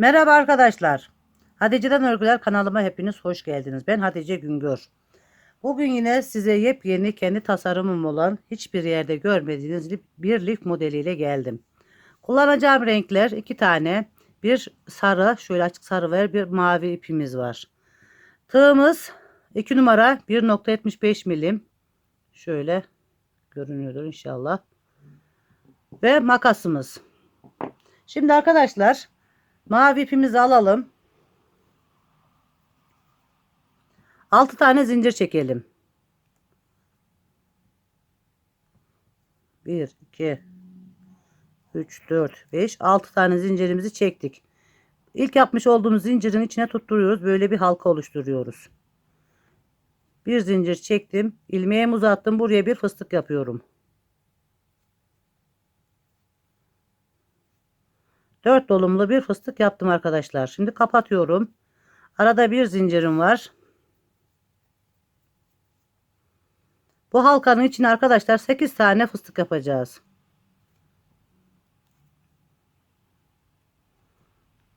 Merhaba arkadaşlar. Hatice'den Örgüler kanalıma hepiniz hoş geldiniz. Ben Hatice Güngör. Bugün yine size yepyeni kendi tasarımım olan hiçbir yerde görmediğiniz bir lif modeliyle geldim. Kullanacağım renkler iki tane. Bir sarı, şöyle açık sarı ve bir mavi ipimiz var. Tığımız 2 numara 1.75 milim. Şöyle görünüyordur inşallah. Ve makasımız. Şimdi arkadaşlar Mavi ipimizi alalım. 6 tane zincir çekelim. 1 2 3 4 5 6 tane zincirimizi çektik. İlk yapmış olduğumuz zincirin içine tutturuyoruz. Böyle bir halka oluşturuyoruz. Bir zincir çektim. ilmeğimi uzattım. Buraya bir fıstık yapıyorum. 4 dolumlu bir fıstık yaptım arkadaşlar. Şimdi kapatıyorum. Arada bir zincirim var. Bu halkanın içine arkadaşlar 8 tane fıstık yapacağız.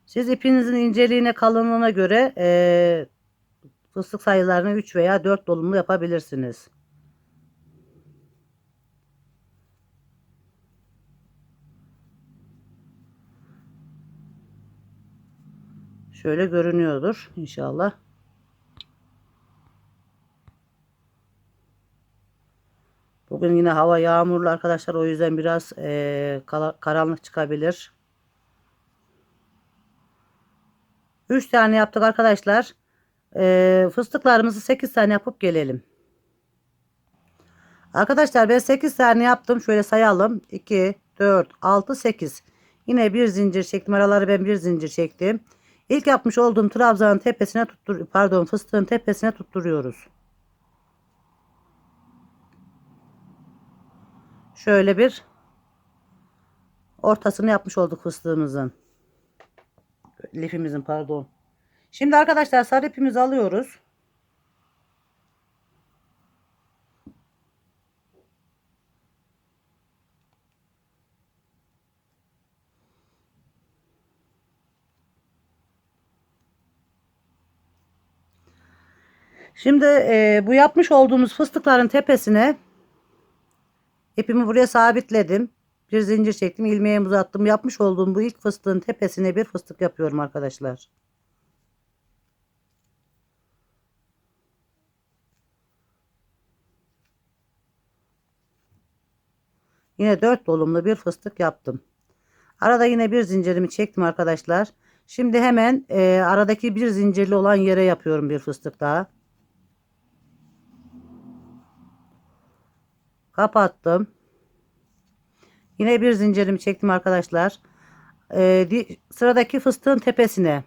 Siz ipinizin inceliğine kalınlığına göre eee, fıstık sayılarını 3 veya 4 dolumlu yapabilirsiniz. Şöyle görünüyordur inşallah. Bugün yine hava yağmurlu arkadaşlar. O yüzden biraz kala- karanlık çıkabilir. 3 tane yaptık arkadaşlar. Eee, fıstıklarımızı 8 tane yapıp gelelim. Arkadaşlar ben 8 tane yaptım. Şöyle sayalım. 2, 4, 6, 8. Yine bir zincir çektim. Araları ben bir zincir çektim. İlk yapmış olduğum trabzanın tepesine tuttur pardon fıstığın tepesine tutturuyoruz. Şöyle bir ortasını yapmış olduk fıstığımızın. Lifimizin pardon. Şimdi arkadaşlar sarı ipimizi alıyoruz. Şimdi e, bu yapmış olduğumuz fıstıkların tepesine ipimi buraya sabitledim. Bir zincir çektim, ilmeğimi uzattım. Yapmış olduğum bu ilk fıstığın tepesine bir fıstık yapıyorum arkadaşlar. Yine dört dolumlu bir fıstık yaptım. Arada yine bir zincirimi çektim arkadaşlar. Şimdi hemen e, aradaki bir zincirli olan yere yapıyorum bir fıstık daha. Kapattım. Yine bir zincirimi çektim arkadaşlar. Ee, sıradaki fıstığın tepesine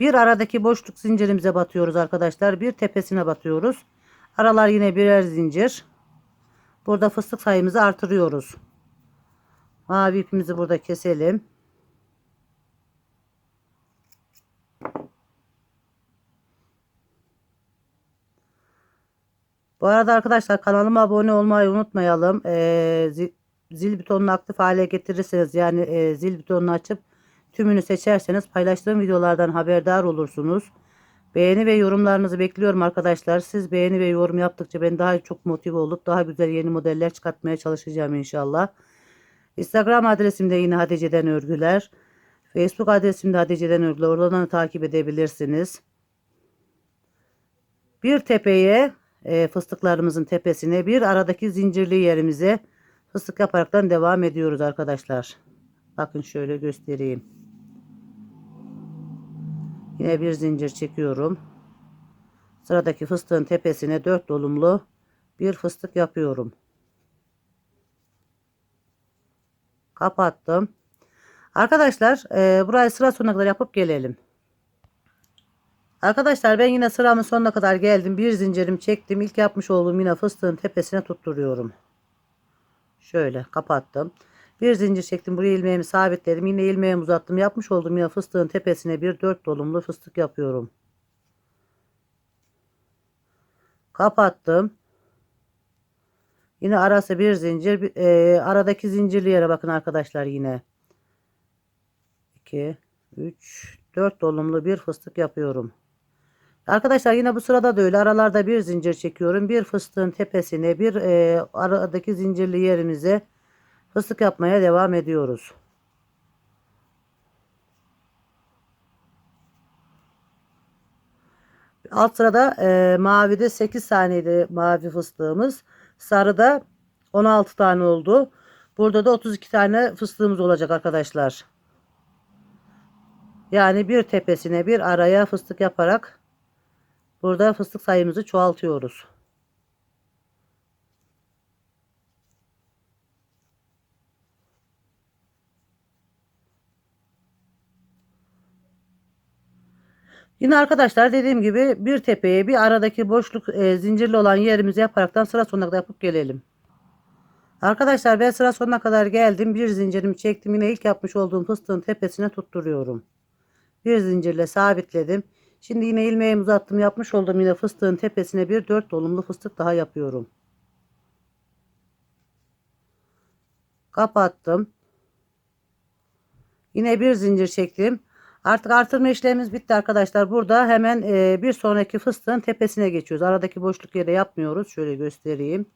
bir aradaki boşluk zincirimize batıyoruz arkadaşlar. Bir tepesine batıyoruz. Aralar yine birer zincir. Burada fıstık sayımızı artırıyoruz. Mavi ipimizi burada keselim. Bu arada arkadaşlar kanalıma abone olmayı unutmayalım. Ee, zil, butonunu aktif hale getirirseniz yani e, zil butonunu açıp tümünü seçerseniz paylaştığım videolardan haberdar olursunuz. Beğeni ve yorumlarınızı bekliyorum arkadaşlar. Siz beğeni ve yorum yaptıkça ben daha çok motive olup daha güzel yeni modeller çıkartmaya çalışacağım inşallah. Instagram adresim de yine Hatice'den Örgüler. Facebook adresim de Hatice'den Örgüler. Oradan da takip edebilirsiniz. Bir tepeye e, fıstıklarımızın tepesine bir aradaki zincirli yerimize fıstık yaparaktan devam ediyoruz arkadaşlar. Bakın şöyle göstereyim. Yine bir zincir çekiyorum. Sıradaki fıstığın tepesine dört dolumlu bir fıstık yapıyorum. Kapattım. Arkadaşlar e, burayı sıra sonuna kadar yapıp gelelim. Arkadaşlar ben yine sıramın sonuna kadar geldim. Bir zincirim çektim. İlk yapmış olduğum yine fıstığın tepesine tutturuyorum. Şöyle kapattım. Bir zincir çektim. Buraya ilmeğimi sabitledim. Yine ilmeğimi uzattım. Yapmış olduğum yine fıstığın tepesine bir dört dolumlu fıstık yapıyorum. Kapattım. Yine arası bir zincir. E, aradaki zincirli yere bakın arkadaşlar yine. 2, 3 4 dolumlu bir fıstık yapıyorum. Arkadaşlar yine bu sırada da öyle aralarda bir zincir çekiyorum. Bir fıstığın tepesine bir e, aradaki zincirli yerimize fıstık yapmaya devam ediyoruz. Alt sırada e, mavide 8 taneydi mavi fıstığımız. Sarıda 16 tane oldu. Burada da 32 tane fıstığımız olacak arkadaşlar. Yani bir tepesine bir araya fıstık yaparak burada fıstık sayımızı çoğaltıyoruz. Yine arkadaşlar dediğim gibi bir tepeye bir aradaki boşluk e, zincirli olan yerimizi yaparaktan sıra sonuna kadar yapıp gelelim. Arkadaşlar ben sıra sonuna kadar geldim. Bir zincirimi çektim. Yine ilk yapmış olduğum fıstığın tepesine tutturuyorum. Bir zincirle sabitledim. Şimdi yine ilmeğimi uzattım. Yapmış olduğum yine fıstığın tepesine bir dört dolumlu fıstık daha yapıyorum. Kapattım. Yine bir zincir çektim. Artık artırma işlemimiz bitti arkadaşlar. Burada hemen e, bir sonraki fıstığın tepesine geçiyoruz. Aradaki boşluk yere yapmıyoruz. Şöyle göstereyim.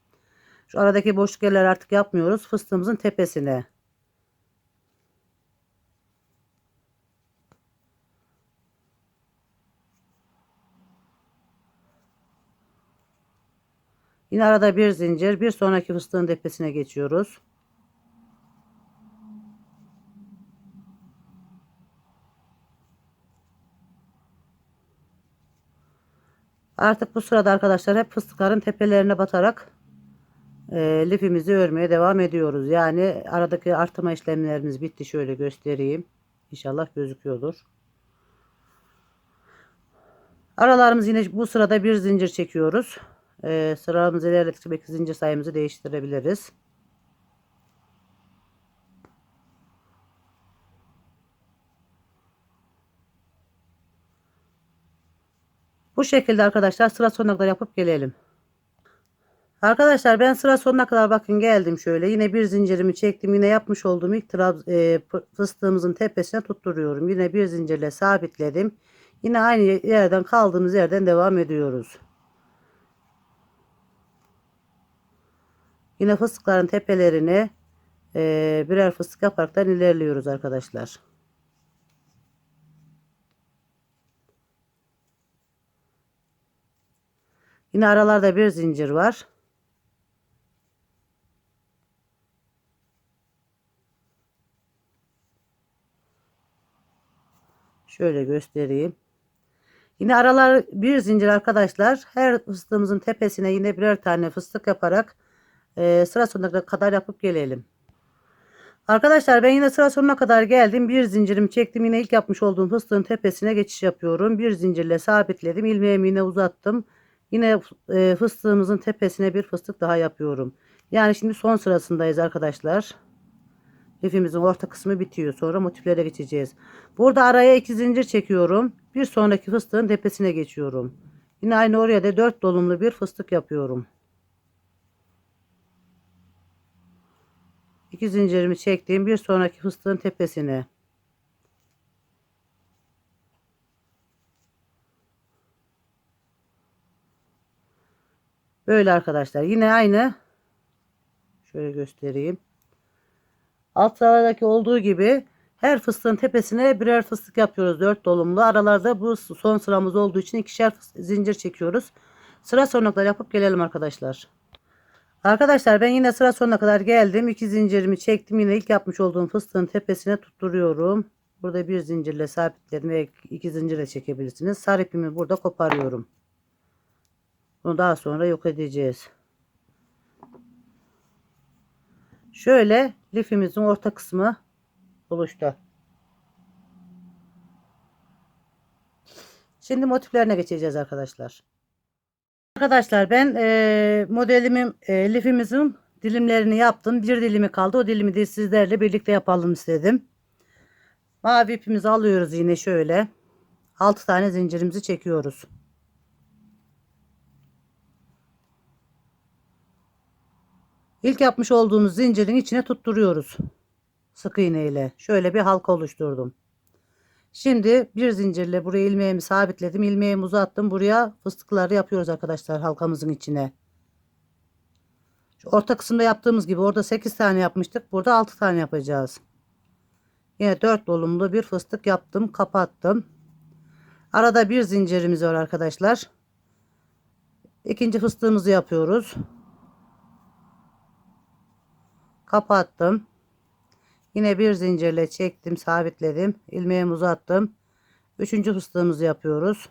Şu aradaki boşluk yerler artık yapmıyoruz. Fıstığımızın tepesine. Yine arada bir zincir. Bir sonraki fıstığın tepesine geçiyoruz. Artık bu sırada arkadaşlar hep fıstıkların tepelerine batarak e, lifimizi örmeye devam ediyoruz. Yani aradaki artırma işlemlerimiz bitti. Şöyle göstereyim. İnşallah gözüküyordur. Aralarımız yine bu sırada bir zincir çekiyoruz. E, sıramızı ilerledikçe belki zincir sayımızı değiştirebiliriz. Bu şekilde arkadaşlar sıra sonuna kadar yapıp gelelim. Arkadaşlar ben sıra sonuna kadar bakın geldim şöyle. Yine bir zincirimi çektim. Yine yapmış olduğum ilk trab e, fıstığımızın tepesine tutturuyorum. Yine bir zincirle sabitledim. Yine aynı yerden kaldığımız yerden devam ediyoruz. Yine fıstıkların tepelerine e, birer fıstık yaparaktan ilerliyoruz arkadaşlar. Yine aralarda bir zincir var. Şöyle göstereyim. Yine aralar bir zincir arkadaşlar. Her fıstığımızın tepesine yine birer tane fıstık yaparak e, sıra sonuna kadar yapıp gelelim. Arkadaşlar ben yine sıra sonuna kadar geldim. Bir zincirimi çektim. Yine ilk yapmış olduğum fıstığın tepesine geçiş yapıyorum. Bir zincirle sabitledim. İlmeğimi yine uzattım. Yine e, fıstığımızın tepesine bir fıstık daha yapıyorum. Yani şimdi son sırasındayız arkadaşlar. Lifimizin orta kısmı bitiyor. Sonra motiflere geçeceğiz. Burada araya iki zincir çekiyorum. Bir sonraki fıstığın tepesine geçiyorum. Yine aynı oraya da dört dolumlu bir fıstık yapıyorum. İki zincirimi çektiğim bir sonraki fıstığın tepesine. Böyle arkadaşlar. Yine aynı. Şöyle göstereyim. Alt sıradaki olduğu gibi her fıstığın tepesine birer fıstık yapıyoruz. Dört dolumlu. Aralarda bu son sıramız olduğu için ikişer zincir çekiyoruz. Sıra kadar yapıp gelelim arkadaşlar. Arkadaşlar ben yine sıra sonuna kadar geldim. İki zincirimi çektim. Yine ilk yapmış olduğum fıstığın tepesine tutturuyorum. Burada bir zincirle sabitledim ve iki zincirle çekebilirsiniz. Sarı ipimi burada koparıyorum. Bunu daha sonra yok edeceğiz. Şöyle lifimizin orta kısmı oluştu. Şimdi motiflerine geçeceğiz arkadaşlar. Arkadaşlar ben e, modelimin e, lifimizin dilimlerini yaptım. Bir dilimi kaldı. O dilimi de sizlerle birlikte yapalım istedim. Mavi ipimizi alıyoruz yine şöyle. 6 tane zincirimizi çekiyoruz. İlk yapmış olduğumuz zincirin içine tutturuyoruz. Sık iğne ile. Şöyle bir halka oluşturdum. Şimdi bir zincirle buraya ilmeğimi sabitledim. İlmeğimi uzattım. Buraya fıstıkları yapıyoruz arkadaşlar halkamızın içine. Şu orta kısımda yaptığımız gibi orada 8 tane yapmıştık. Burada 6 tane yapacağız. Yine 4 dolumlu bir fıstık yaptım. Kapattım. Arada bir zincirimiz var arkadaşlar. İkinci fıstığımızı yapıyoruz. Kapattım. Yine bir zincirle çektim, sabitledim. ilmeğimi uzattım. Üçüncü fıstığımızı yapıyoruz.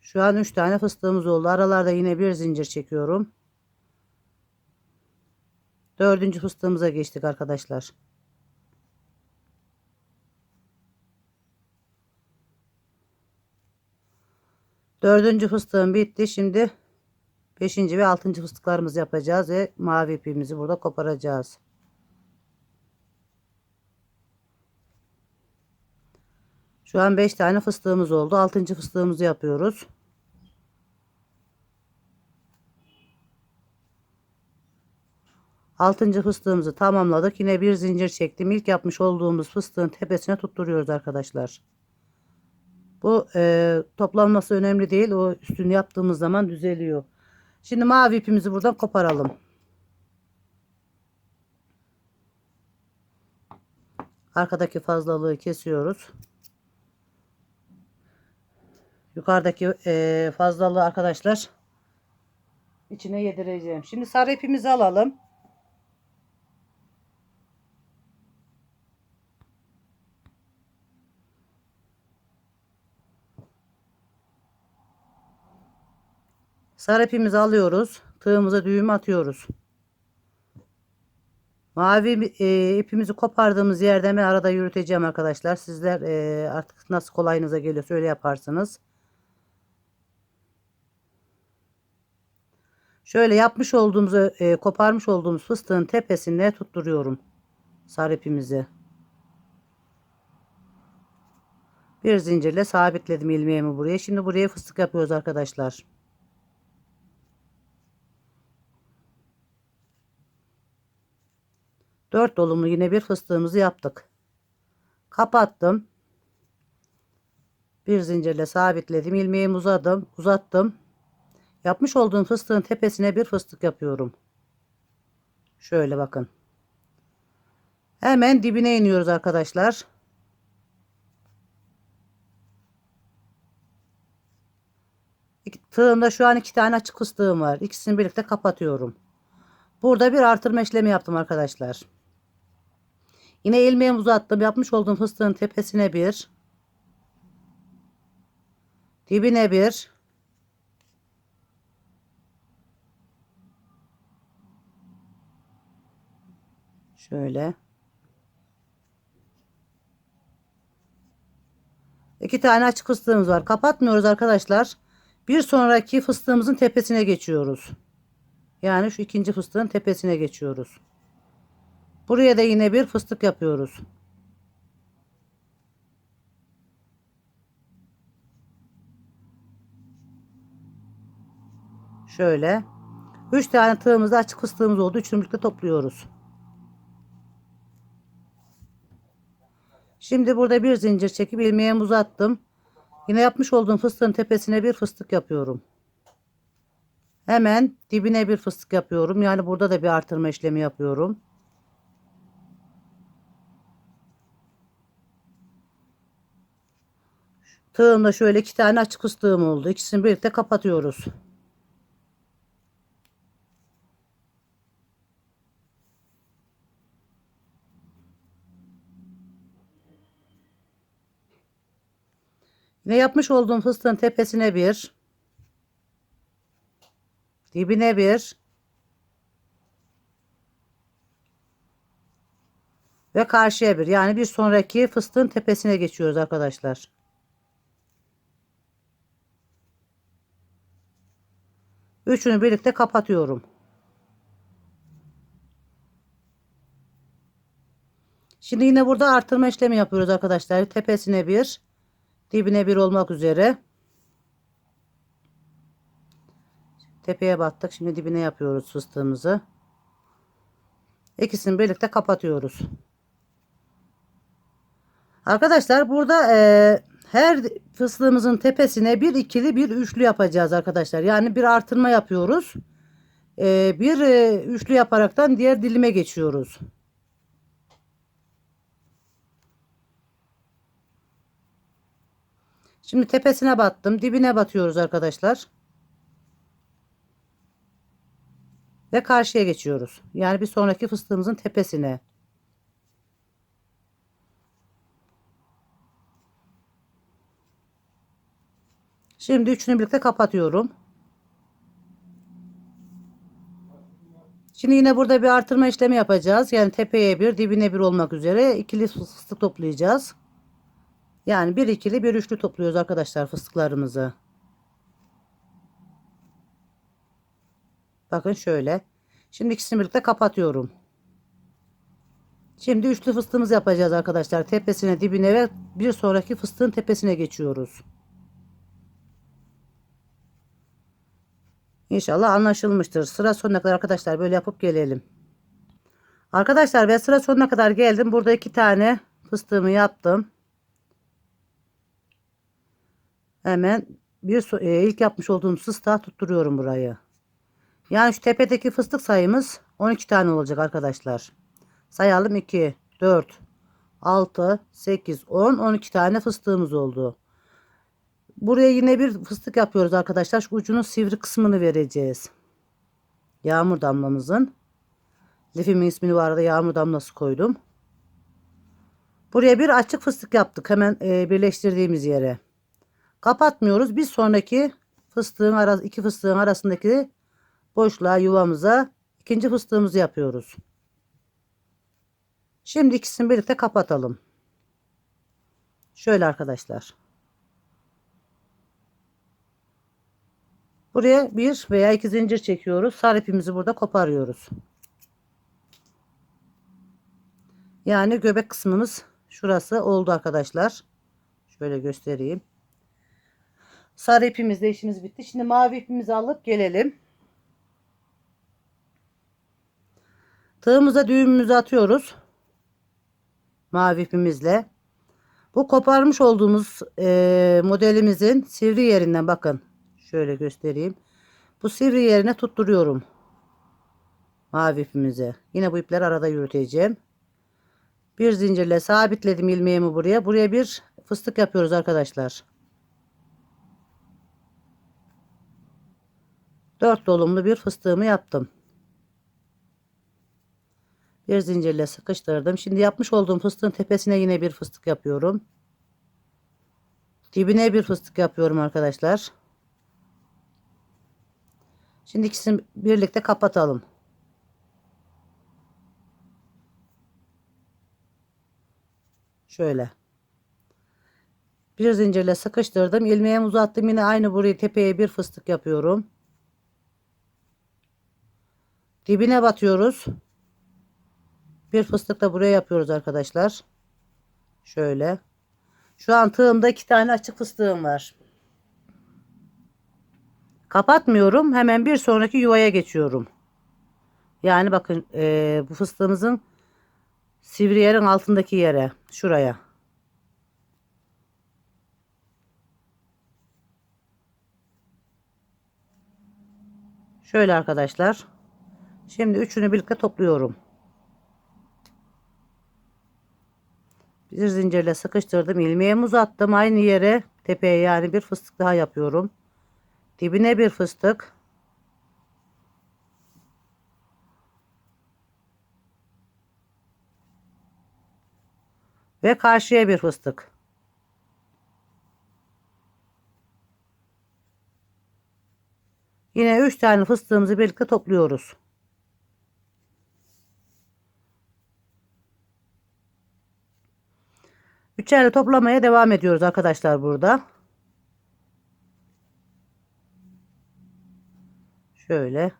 Şu an 3 tane fıstığımız oldu. Aralarda yine bir zincir çekiyorum. Dördüncü fıstığımıza geçtik arkadaşlar. Dördüncü fıstığım bitti. Şimdi beşinci ve altıncı fıstıklarımızı yapacağız ve mavi ipimizi burada koparacağız. Şu an 5 tane fıstığımız oldu. Altıncı fıstığımızı yapıyoruz. Altıncı fıstığımızı tamamladık. Yine bir zincir çektim. İlk yapmış olduğumuz fıstığın tepesine tutturuyoruz arkadaşlar. Bu e, toplanması önemli değil. O üstünü yaptığımız zaman düzeliyor. Şimdi mavi ipimizi buradan koparalım. Arkadaki fazlalığı kesiyoruz. Yukarıdaki e, fazlalığı arkadaşlar içine yedireceğim. Şimdi sarı ipimizi alalım. Sarı ipimizi alıyoruz. Tığımıza düğüm atıyoruz. Mavi e, ipimizi kopardığımız yerden ben arada yürüteceğim arkadaşlar. Sizler e, artık nasıl kolayınıza geliyorsa öyle yaparsınız. Şöyle yapmış olduğumuz, e, koparmış olduğumuz fıstığın tepesine tutturuyorum. Sarı ipimizi. Bir zincirle sabitledim ilmeğimi buraya. Şimdi buraya fıstık yapıyoruz arkadaşlar. Dört dolumlu yine bir fıstığımızı yaptık. Kapattım. Bir zincirle sabitledim. ilmeğimi uzadım, uzattım. Yapmış olduğum fıstığın tepesine bir fıstık yapıyorum. Şöyle bakın. Hemen dibine iniyoruz arkadaşlar. Tığımda şu an iki tane açık fıstığım var. İkisini birlikte kapatıyorum. Burada bir artırma işlemi yaptım arkadaşlar. Yine ilmeğimi uzattım. Yapmış olduğum fıstığın tepesine bir. Dibine bir. Şöyle. İki tane açık fıstığımız var. Kapatmıyoruz arkadaşlar. Bir sonraki fıstığımızın tepesine geçiyoruz. Yani şu ikinci fıstığın tepesine geçiyoruz. Buraya da yine bir fıstık yapıyoruz. Şöyle. 3 tane tığımızda açık fıstığımız oldu. Üçünü birlikte topluyoruz. Şimdi burada bir zincir çekip ilmeğimi uzattım. Yine yapmış olduğum fıstığın tepesine bir fıstık yapıyorum. Hemen dibine bir fıstık yapıyorum. Yani burada da bir artırma işlemi yapıyorum. Tığımda şöyle iki tane açık fıstığım oldu. İkisini birlikte kapatıyoruz. Yine yapmış olduğum fıstığın tepesine bir, dibine bir ve karşıya bir. Yani bir sonraki fıstığın tepesine geçiyoruz arkadaşlar. Üçünü birlikte kapatıyorum. Şimdi yine burada artırma işlemi yapıyoruz arkadaşlar. Tepesine bir, dibine bir olmak üzere. Tepeye battık. Şimdi dibine yapıyoruz fıstığımızı. İkisini birlikte kapatıyoruz. Arkadaşlar burada e, her fıstığımızın tepesine bir ikili bir üçlü yapacağız arkadaşlar. Yani bir artırma yapıyoruz. E, bir e, üçlü yaparaktan diğer dilime geçiyoruz. Şimdi tepesine battım. Dibine batıyoruz arkadaşlar. Ve karşıya geçiyoruz. Yani bir sonraki fıstığımızın tepesine. Şimdi üçünü birlikte kapatıyorum. Şimdi yine burada bir artırma işlemi yapacağız. Yani tepeye bir, dibine bir olmak üzere ikili fıstık toplayacağız. Yani bir ikili bir üçlü topluyoruz arkadaşlar fıstıklarımızı. Bakın şöyle. Şimdi ikisini birlikte kapatıyorum. Şimdi üçlü fıstığımızı yapacağız arkadaşlar. Tepesine, dibine ve bir sonraki fıstığın tepesine geçiyoruz. İnşallah anlaşılmıştır. Sıra sonuna kadar arkadaşlar böyle yapıp gelelim. Arkadaşlar ben sıra sonuna kadar geldim. Burada iki tane fıstığımı yaptım. Hemen bir e, ilk yapmış olduğum fıstığa tutturuyorum burayı. Yani şu tepedeki fıstık sayımız 12 tane olacak arkadaşlar. Sayalım 2, 4, 6, 8, 10, 12 tane fıstığımız oldu. Buraya yine bir fıstık yapıyoruz arkadaşlar. Şu ucunun sivri kısmını vereceğiz. Yağmur damlamızın. Lifimin ismini bu arada yağmur damlası koydum. Buraya bir açık fıstık yaptık. Hemen e, birleştirdiğimiz yere. Kapatmıyoruz. Bir sonraki fıstığın arası, iki fıstığın arasındaki boşluğa yuvamıza ikinci fıstığımızı yapıyoruz. Şimdi ikisini birlikte kapatalım. Şöyle arkadaşlar. Buraya bir veya iki zincir çekiyoruz. Sarı ipimizi burada koparıyoruz. Yani göbek kısmımız şurası oldu arkadaşlar. Şöyle göstereyim. Sarı ipimizle işimiz bitti. Şimdi mavi ipimizi alıp gelelim. Tığımıza düğümümüzü atıyoruz. Mavi ipimizle. Bu koparmış olduğumuz e, modelimizin sivri yerinden bakın. Şöyle göstereyim. Bu sivri yerine tutturuyorum. Mavi ipimizi. Yine bu ipleri arada yürüteceğim. Bir zincirle sabitledim ilmeğimi buraya. Buraya bir fıstık yapıyoruz arkadaşlar. Dört dolumlu bir fıstığımı yaptım. Bir zincirle sıkıştırdım. Şimdi yapmış olduğum fıstığın tepesine yine bir fıstık yapıyorum. Dibine bir fıstık yapıyorum arkadaşlar. Şimdi ikisini birlikte kapatalım. Şöyle. Bir zincirle sıkıştırdım. İlmeğimi uzattım. Yine aynı burayı tepeye bir fıstık yapıyorum. Dibine batıyoruz. Bir fıstık da buraya yapıyoruz arkadaşlar. Şöyle. Şu an tığımda iki tane açık fıstığım var. Kapatmıyorum. Hemen bir sonraki yuvaya geçiyorum. Yani bakın e, bu fıstığımızın sivri yerin altındaki yere. Şuraya. Şöyle arkadaşlar. Şimdi üçünü birlikte topluyorum. Bir zincirle sıkıştırdım. ilmeğimi uzattım. Aynı yere tepeye yani bir fıstık daha yapıyorum. Dibine bir fıstık. Ve karşıya bir fıstık. Yine 3 tane fıstığımızı birlikte topluyoruz. Üçerle toplamaya devam ediyoruz arkadaşlar burada. Şöyle.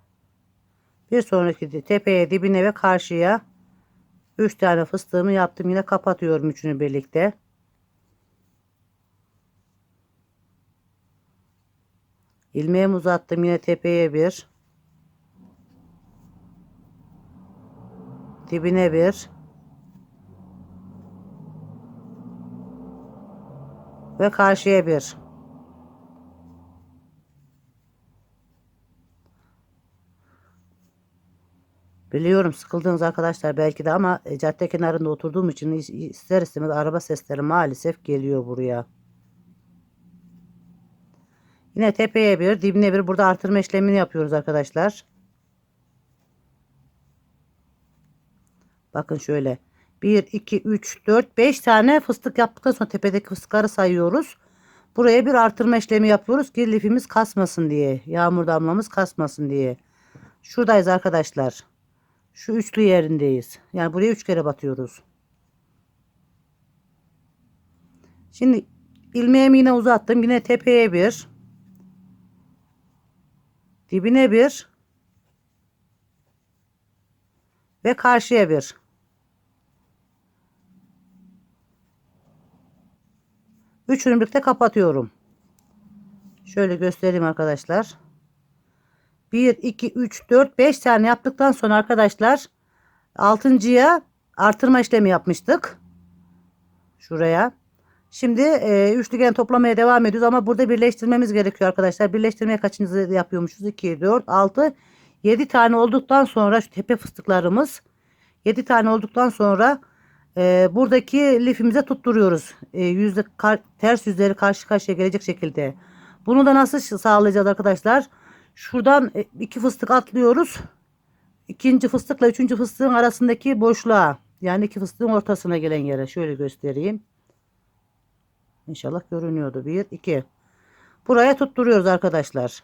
Bir sonraki tepeye dibine ve karşıya 3 tane fıstığımı yaptım. Yine kapatıyorum üçünü birlikte. ilmeğimi uzattım yine tepeye bir Dibine bir. Ve karşıya bir. Biliyorum sıkıldınız arkadaşlar belki de ama e, cadde kenarında oturduğum için is- ister istemez araba sesleri maalesef geliyor buraya. Yine tepeye bir, dibine bir. Burada artırma işlemini yapıyoruz arkadaşlar. Bakın şöyle. 1, 2, 3, 4, 5 tane fıstık yaptıktan sonra tepedeki fıstıkları sayıyoruz. Buraya bir artırma işlemi yapıyoruz ki lifimiz kasmasın diye. Yağmur damlamız kasmasın diye. Şuradayız arkadaşlar. Şu üçlü yerindeyiz. Yani buraya üç kere batıyoruz. Şimdi ilmeğimi yine uzattım. Yine tepeye bir. Dibine bir. Ve karşıya bir. Üçünü birlikte kapatıyorum. Şöyle göstereyim arkadaşlar. 1, 2, 3, 4, 5 tane yaptıktan sonra arkadaşlar 6.ya artırma işlemi yapmıştık. Şuraya. Şimdi e, üçgen toplamaya devam ediyoruz ama burada birleştirmemiz gerekiyor arkadaşlar. Birleştirmeye kaçıncı yapıyormuşuz? 2, 4, 6, 7 tane olduktan sonra şu tepe fıstıklarımız 7 tane olduktan sonra e, buradaki lifimize tutturuyoruz. E, yüzde ters yüzleri karşı karşıya gelecek şekilde. Bunu da nasıl sağlayacağız arkadaşlar? Şuradan e, iki fıstık atlıyoruz. İkinci fıstıkla üçüncü fıstığın arasındaki boşluğa yani iki fıstığın ortasına gelen yere şöyle göstereyim. İnşallah görünüyordu. Bir, iki. Buraya tutturuyoruz arkadaşlar.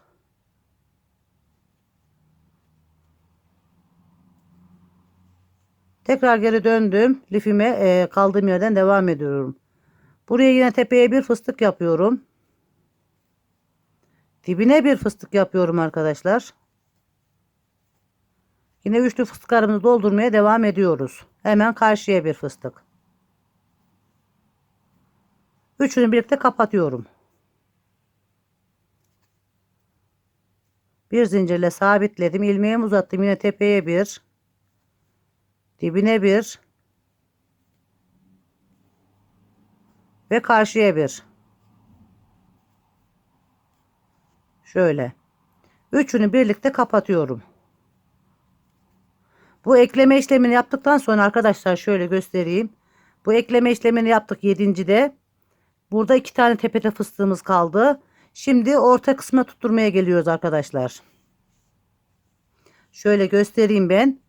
Tekrar geri döndüm. Lifime e, kaldığım yerden devam ediyorum. Buraya yine tepeye bir fıstık yapıyorum. Dibine bir fıstık yapıyorum arkadaşlar. Yine üçlü fıstıklarımızı doldurmaya devam ediyoruz. Hemen karşıya bir fıstık. Üçünü birlikte kapatıyorum. Bir zincirle sabitledim. ilmeğimi uzattım. Yine tepeye bir. Dibine bir. Ve karşıya bir. Şöyle. Üçünü birlikte kapatıyorum. Bu ekleme işlemini yaptıktan sonra arkadaşlar şöyle göstereyim. Bu ekleme işlemini yaptık 7.de. Burada iki tane tepede fıstığımız kaldı. Şimdi orta kısmına tutturmaya geliyoruz arkadaşlar. Şöyle göstereyim ben.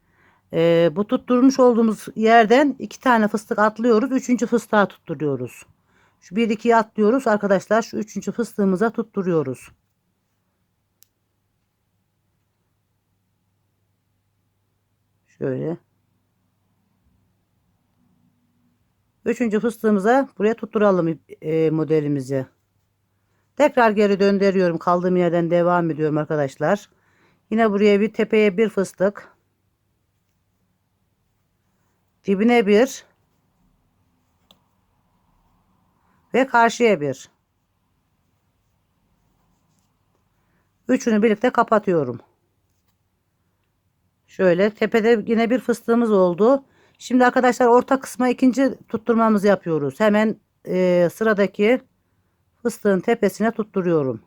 Ee, bu tutturmuş olduğumuz yerden iki tane fıstık atlıyoruz. Üçüncü fıstığa tutturuyoruz. Şu bir ikiyi atlıyoruz arkadaşlar. Şu üçüncü fıstığımıza tutturuyoruz. Şöyle. Üçüncü fıstığımıza buraya tutturalım e, modelimizi. Tekrar geri döndürüyorum. Kaldığım yerden devam ediyorum arkadaşlar. Yine buraya bir tepeye bir fıstık. Dibine bir. Ve karşıya bir. Üçünü birlikte kapatıyorum. Şöyle tepede yine bir fıstığımız oldu. Şimdi arkadaşlar orta kısma ikinci tutturmamızı yapıyoruz. Hemen e, sıradaki fıstığın tepesine tutturuyorum.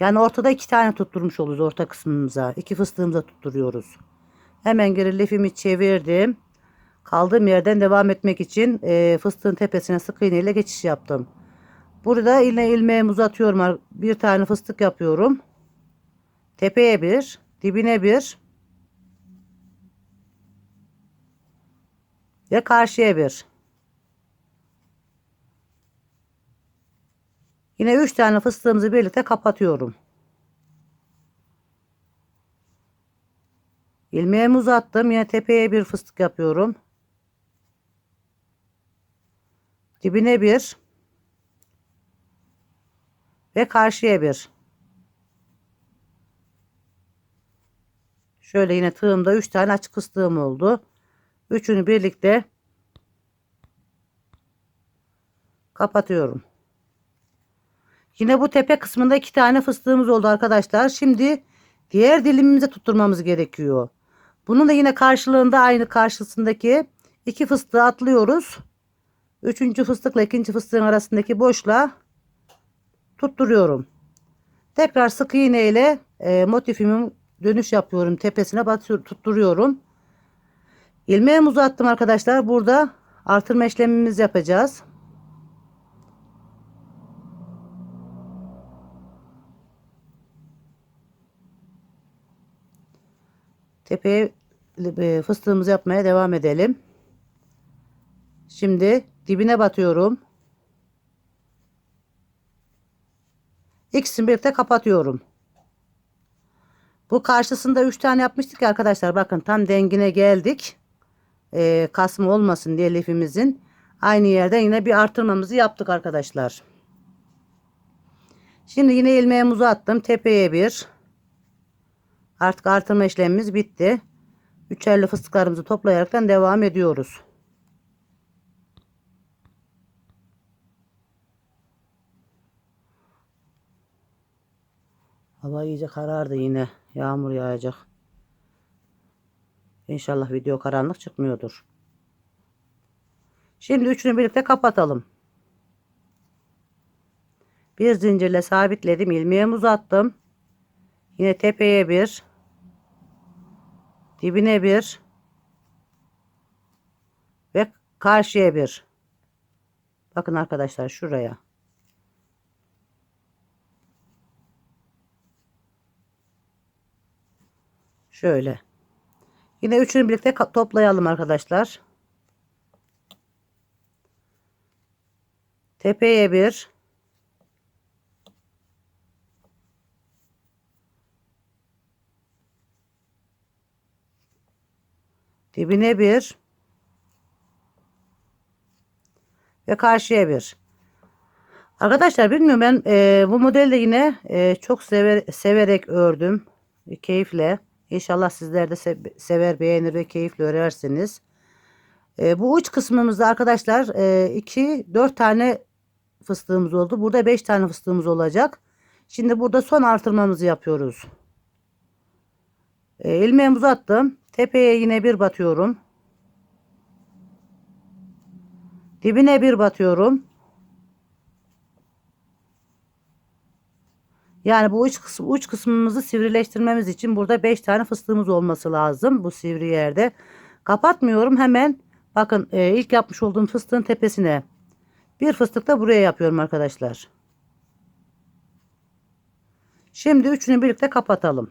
Yani ortada iki tane tutturmuş oluruz orta kısmımıza. İki fıstığımıza tutturuyoruz. Hemen geri lifimi çevirdim. Kaldığım yerden devam etmek için e, fıstığın tepesine sık iğne ile geçiş yaptım. Burada yine ilmeğimi uzatıyorum. Bir tane fıstık yapıyorum. Tepeye bir, dibine bir, ve karşıya bir. Yine 3 tane fıstığımızı birlikte kapatıyorum. İlmeğimi uzattım. Yine tepeye bir fıstık yapıyorum. Dibine bir. Ve karşıya bir. Şöyle yine tığımda 3 tane açık fıstığım oldu. Üçünü birlikte kapatıyorum. Yine bu tepe kısmında iki tane fıstığımız oldu arkadaşlar. Şimdi diğer dilimimize tutturmamız gerekiyor. Bunun da yine karşılığında aynı karşısındaki iki fıstığı atlıyoruz. Üçüncü fıstıkla ikinci fıstığın arasındaki boşluğa tutturuyorum. Tekrar sık iğne ile e, motifimin dönüş yapıyorum. Tepesine batıyor, tutturuyorum. İlmeğimi uzattım arkadaşlar. Burada artırma işlemimizi yapacağız. Tepeye e, fıstığımızı yapmaya devam edelim. Şimdi dibine batıyorum. İkisini birlikte kapatıyorum. Bu karşısında 3 tane yapmıştık ya arkadaşlar. Bakın tam dengine geldik. Ee, kasma olmasın diye lifimizin. Aynı yerde yine bir artırmamızı yaptık arkadaşlar. Şimdi yine ilmeğimi attım. Tepeye bir. Artık artırma işlemimiz bitti. Üçerli fıstıklarımızı toplayaraktan devam ediyoruz. Hava iyice karardı yine. Yağmur yağacak. İnşallah video karanlık çıkmıyordur. Şimdi üçünü birlikte kapatalım. Bir zincirle sabitledim. ilmeğimi uzattım. Yine tepeye bir. Dibine bir. Ve karşıya bir. Bakın arkadaşlar şuraya. Şöyle. Yine üçünü birlikte toplayalım arkadaşlar. Tepeye bir. Dibine bir. Ve karşıya bir. Arkadaşlar bilmiyorum ben e, bu modelde yine e, çok sever, severek ördüm. E, keyifle. İnşallah sizler de sever, beğenir ve keyifle örersiniz. E, bu uç kısmımızda arkadaşlar 2 e, 4 tane fıstığımız oldu. Burada 5 tane fıstığımız olacak. Şimdi burada son artırmamızı yapıyoruz. E, ilmeğimi uzattım. Tepeye yine bir batıyorum. Dibine bir batıyorum. Yani bu uç, kısmı, uç kısmımızı sivrileştirmemiz için burada 5 tane fıstığımız olması lazım bu sivri yerde. Kapatmıyorum hemen bakın e, ilk yapmış olduğum fıstığın tepesine bir fıstık da buraya yapıyorum arkadaşlar. Şimdi üçünü birlikte kapatalım.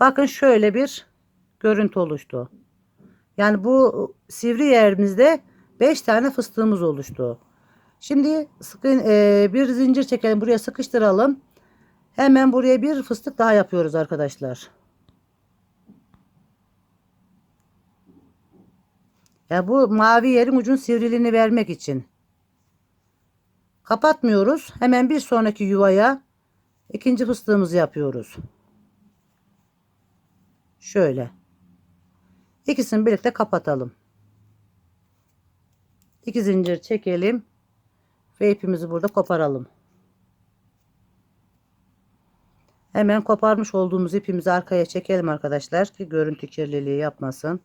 Bakın şöyle bir görüntü oluştu. Yani bu sivri yerimizde 5 tane fıstığımız oluştu. Şimdi sıkı, e, bir zincir çekelim. Buraya sıkıştıralım. Hemen buraya bir fıstık daha yapıyoruz arkadaşlar. Ya bu mavi yerin ucun sivriliğini vermek için. Kapatmıyoruz. Hemen bir sonraki yuvaya ikinci fıstığımızı yapıyoruz. Şöyle. İkisini birlikte kapatalım. İki zincir çekelim. Ve ipimizi burada koparalım. Hemen koparmış olduğumuz ipimizi arkaya çekelim arkadaşlar ki görüntü kirliliği yapmasın.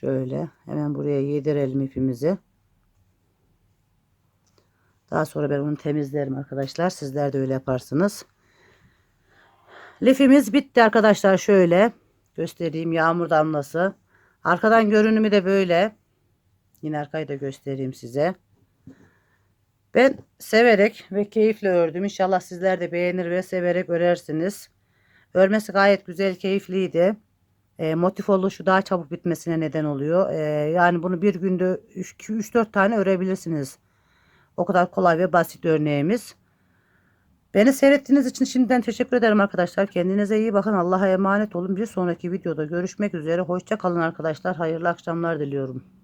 Şöyle hemen buraya yedirelim ipimizi. Daha sonra ben onu temizlerim arkadaşlar. Sizler de öyle yaparsınız. Lifimiz bitti arkadaşlar. Şöyle göstereyim yağmur damlası. Arkadan görünümü de böyle. Yine arkayı da göstereyim size. Ben severek ve keyifle ördüm. İnşallah sizler de beğenir ve severek örersiniz. Örmesi gayet güzel, keyifliydi e, motif oluşu daha çabuk bitmesine neden oluyor. E, yani bunu bir günde 3-4 tane örebilirsiniz. O kadar kolay ve basit örneğimiz. Beni seyrettiğiniz için şimdiden teşekkür ederim arkadaşlar. Kendinize iyi bakın. Allah'a emanet olun. Bir sonraki videoda görüşmek üzere. Hoşça kalın arkadaşlar. Hayırlı akşamlar diliyorum.